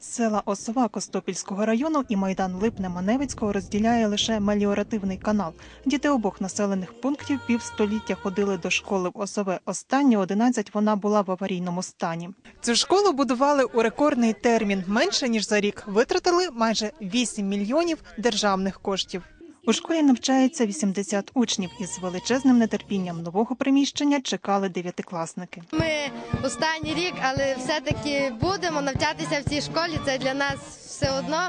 Села Осова Костопільського району і майдан Липне Маневицького розділяє лише меліоративний канал. Діти обох населених пунктів півстоліття ходили до школи в Осове. Останні 11 вона була в аварійному стані. Цю школу будували у рекордний термін. Менше ніж за рік витратили майже 8 мільйонів державних коштів. У школі навчається 80 учнів із величезним нетерпінням нового приміщення чекали дев'ятикласники. Ми останній рік, але все-таки будемо навчатися в цій школі. Це для нас все одно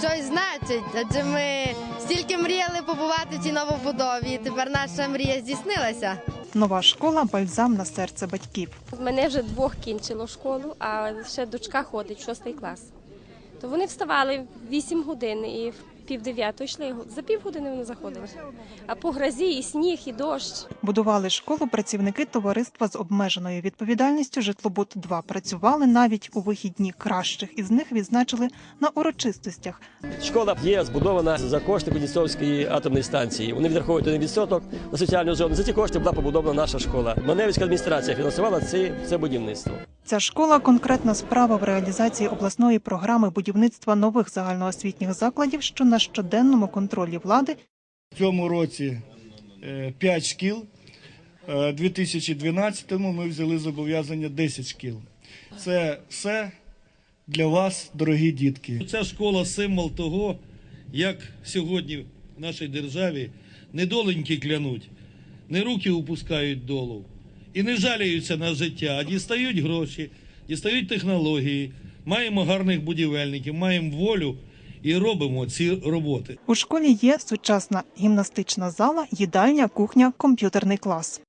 щось значить. Адже ми стільки мріяли побувати в цій новобудові. і Тепер наша мрія здійснилася. Нова школа бальзам на серце батьків. Мене вже двох кінчило школу, а ще дочка ходить шостий клас. То вони вставали в 8 годин і в пів дев'ятої йшли. За півгодини вони заходили. А по грозі і сніг, і дощ. Будували школу працівники товариства з обмеженою відповідальністю Житлобуд 2 Працювали навіть у вихідні кращих із них відзначили на урочистостях. Школа є збудована за кошти Кузнєцовської атомної станції. Вони відраховують один відсоток на соціальну зону. За ці кошти була побудована наша школа. Маневська адміністрація фінансувала це, це будівництво. Ця школа конкретна справа в реалізації обласної програми будівництва нових загальноосвітніх закладів, що на щоденному контролі влади В цьому році 5 шкіл. Е, У 2012-му ми взяли зобов'язання 10 шкіл. Це все для вас, дорогі дітки. Ця школа символ того, як сьогодні в нашій державі недоленьки клянуть, не руки опускають долу і не жаліються на життя, а дістають гроші, дістають технології, маємо гарних будівельників, маємо волю і робимо ці роботи. у школі є сучасна гімнастична зала, їдальня, кухня, комп'ютерний клас.